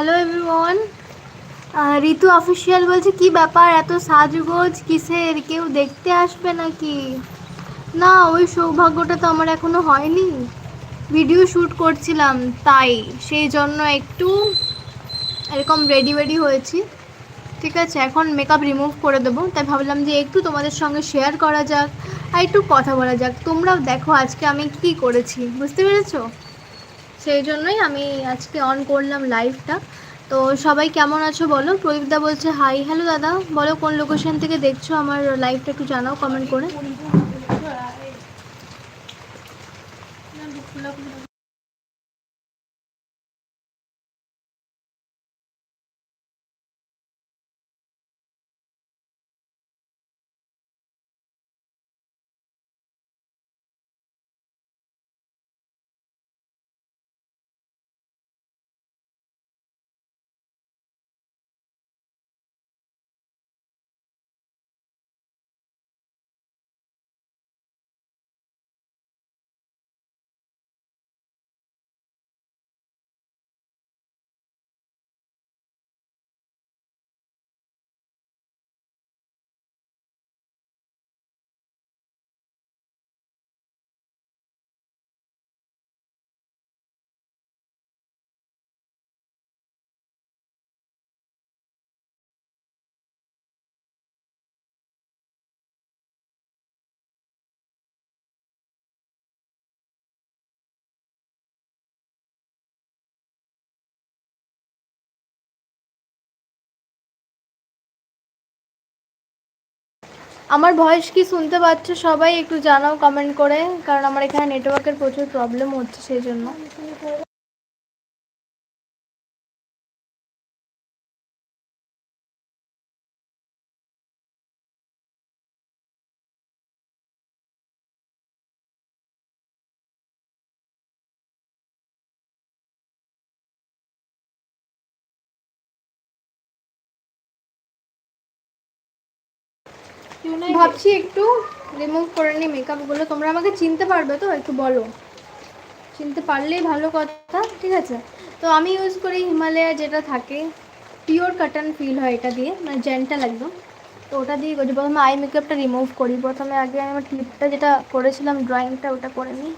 Hello everyone ঋতু official বলছে, কি ব্যাপার? এত সাজগোজ কিসের? কেউ দেখতে আসবে নাকি? না, ওই সৌভাগ্যটা তো আমার এখনও হয়নি। ভিডিও শ্যুট করছিলাম, তাই। সেই জন্য একটু এরকম রেডি ওয়েডি হয়েছি। ঠিক আছে, এখন মেকআপ রিমুভ করে দেবো। তাই ভাবলাম যে একটু তোমাদের সঙ্গে শেয়ার করা যাক আর একটু কথা বলা যাক। তোমরাও দেখো আজকে আমি কী করেছি। বুঝতে পেরেছ? সেই জন্যই আমি আজকে অন করলাম লাইভটা তো সবাই কেমন আছো বলো? প্রদীপদা বলছে হাই হ্যালো দাদা। বলো, কোন লোকেশন থেকে দেখছ? আমার লাইভটা একটু জানাও কমেন্ট করে। আমার ভয়েস কি শুনতে পাচ্ছ? সবাই একটু জানাও কমেন্ট করে, কারণ আমার এখানে নেটওয়ার্কের প্রচুর প্রবলেম হচ্ছে, সেই জন্য। ভাবছি একটু রিমুভ করে নিই মেকআপগুলো তোমরা আমাকে চিনতে পারবে তো, একটু বলো। চিনতে পারলেই ভালো কথা, ঠিক আছে? তো আমি ইউজ করি হিমালয়া যেটা থাকে পিওর কাটন ফিল হয় এটা দিয়ে মানে জেন্টাল একদম। তো ওটা দিয়ে প্রথমে আই মেকআপটা রিমুভ করি। প্রথমে আগে আমি আমার ক্লিপটা যেটা করেছিলাম ড্রয়িংটা ওটা করে নিই।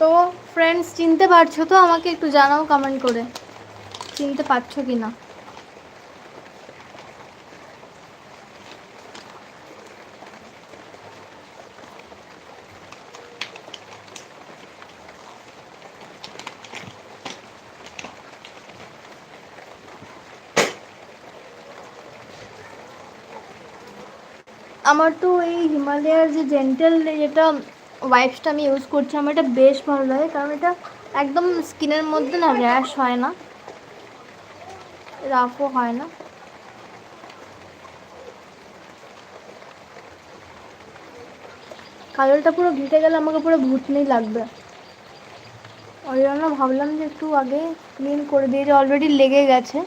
তো ফ্রেন্ডস চিনতে পারছ তো? আমাকে একটু জানাও কমেন্ট করে। চিনতে পারছ কি না আমার তো এই হিমালয়ার যে জেন্টেল যেটা ওয়াইপসটা আমি ইউজ করছি, আমার এটা বেশ ভালো লাগে, কারণ এটা একদম স্কিনের মধ্যে না র্যাশ হয় না। রাফও হয় না। কাজলটা পুরো ঘেটে গেলে আমাকে পুরো ভূতনি লাগবে। ওই জন্য ভাবলাম যে একটু আগে ক্লিন করে দিয়ে যে অলরেডি লেগে গেছে।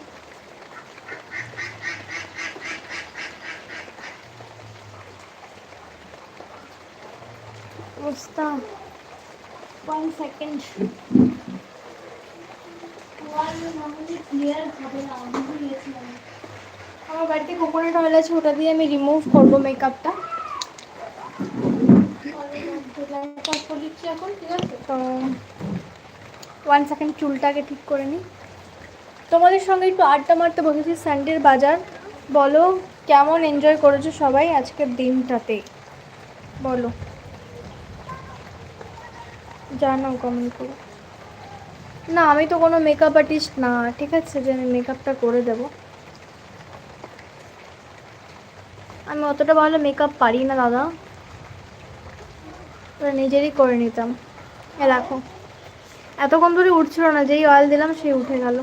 অবস্থা ওয়ান সেকেন্ড আমার বাড়িতে কোকোনাট অয়েল আছে, ওটা দিয়ে আমি রিমুভ করব মেকআপটা তো ওয়ান সেকেন্ড চুলটাকে ঠিক করে নিই তোমাদের সঙ্গে একটু আড্ডা মারতে বসেছি সানডের বাজার। বলো, কেমন এনজয় করেছ সবাই আজকের দিনটাতে? বলো। জানাও কমেন্ট করো না, আমি তো কোনো মেকআপ আর্টিস্ট না। ঠিক আছে যে আমি মেকআপটা করে দেব। আমি অতটা ভালো মেকআপ পারি না, দাদা। নিজেরই করে নিতাম। এ, রাখো। এতক্ষণ ধরে উঠছিল না, যেই অয়েল দিলাম, সেই উঠে গেল।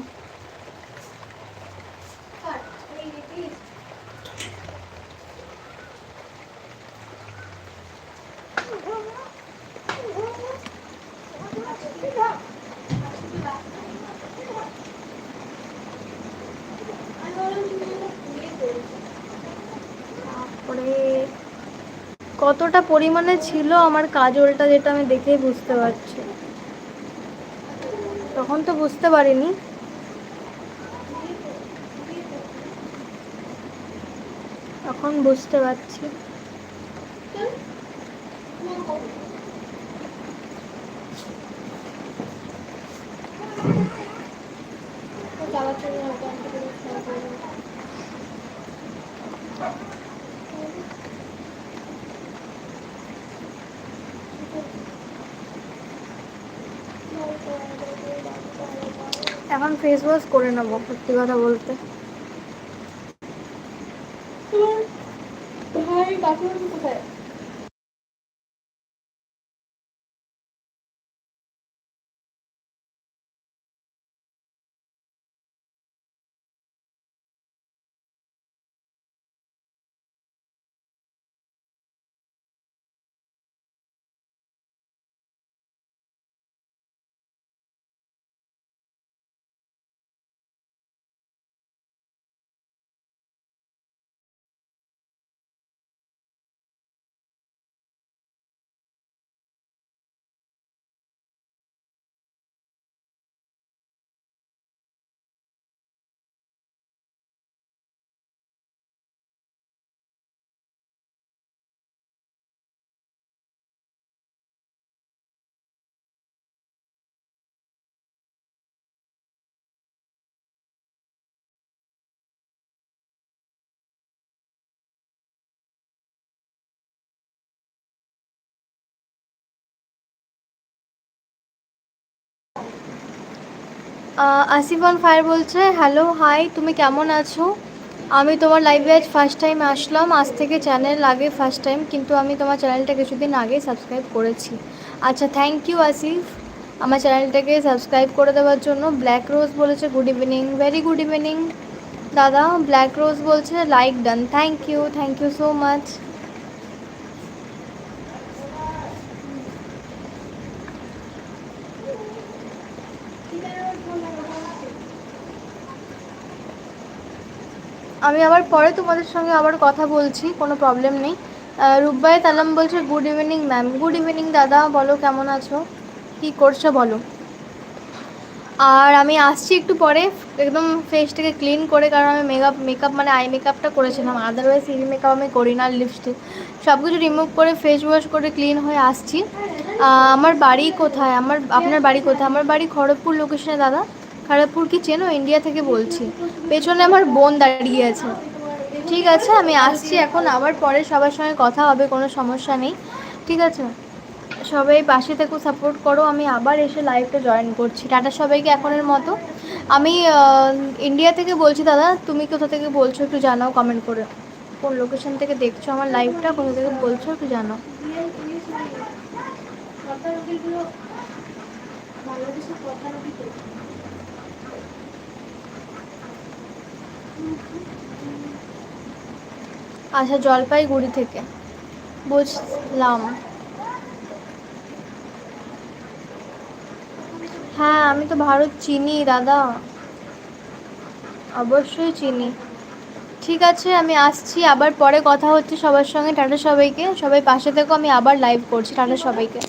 কতটা পরিমাণে ছিল আমার কাজলটা যেটা আমি দেখেই বুঝতে পারছি? তখন তো বুঝতে পারিনি। এখন বুঝতে পারছি। এখন ফেস ওয়াশ করে নেব সত্যি কথা বলতে। আসিফ অন ফায়ার বলছে হ্যালো হাই তুমি কেমন আছো? আমি তোমার লাইভে আজ ফার্স্ট টাইম আসলাম। আজ থেকে চ্যানেল লাগে ফার্স্ট টাইম কিন্তু আমি তোমার চ্যানেলটা কিছুদিন আগে সাবস্ক্রাইব করেছি। আচ্ছা থ্যাংক ইউ আসিফ। আমার চ্যানেলটাকে সাবস্ক্রাইব করে দেওয়ার জন্য ব্ল্যাক রোজ বলেছে good evening very good evening দাদা। ব্ল্যাক রোজ বলছে like done thank you thank you so much আমি আবার পরে তোমাদের সঙ্গে আবার কথা বলছি কোনো প্রবলেম নেই। আহ, রুব্বাই তালাম বলছে good evening ma'am good evening দাদা বলো কেমন আছো? কি করছ বলো? আর আমি আসছি একটু পরে একদম ফেসটাকে ক্লিন করে কারণ আমি মেকআপ মেকআপ মানে আই মেকআপটা করেছিলাম। আদারওয়াইজ ই মেকআপ আমি করি না লিপস্টিক সব কিছু রিমুভ করে ফেস ওয়াশ করে ক্লিন হয়ে আসছি। আমার বাড়ি কোথায়? আমার আপনার বাড়ি কোথায়? আমার বাড়ি খড়গপুর লোকেশনে দাদা। খড়গপুর কি চেনো? ইন্ডিয়া থেকে বলছি। পেছনে আমার বোন দাঁড়িয়ে আছে। ঠিক আছে, আমি আসছি এখন। আবার পরে সবার সঙ্গে কথা হবে, কোনো সমস্যা নেই। ঠিক আছে? সবাই পাশে থেকেও সাপোর্ট করো। আমি আবার এসে লাইভটা জয়েন করছি। টাটা সবাইকে এখনের মতো। আমি ইন্ডিয়া থেকে বলছি, দাদা, তুমি কোথা থেকে বলছো একটু জানাও কমেন্ট করে। কোন লোকেশন থেকে দেখছ আমার লাইভটা কোথা থেকে বলছো একটু জানাও। আচ্ছা জলপাইগুড়ি থেকে। বুঝলাম। হ্যাঁ আমি তো ভারত চিনি, দাদা। অবশ্যই চিনি। ঠিক আছে, আমি আসছি। আবার পরে কথা হচ্ছে সবার সঙ্গে। টাটা সবাইকে। সবাই পাশে থেকো, আমি আবার লাইভ করছি। টাটা সবাইকে।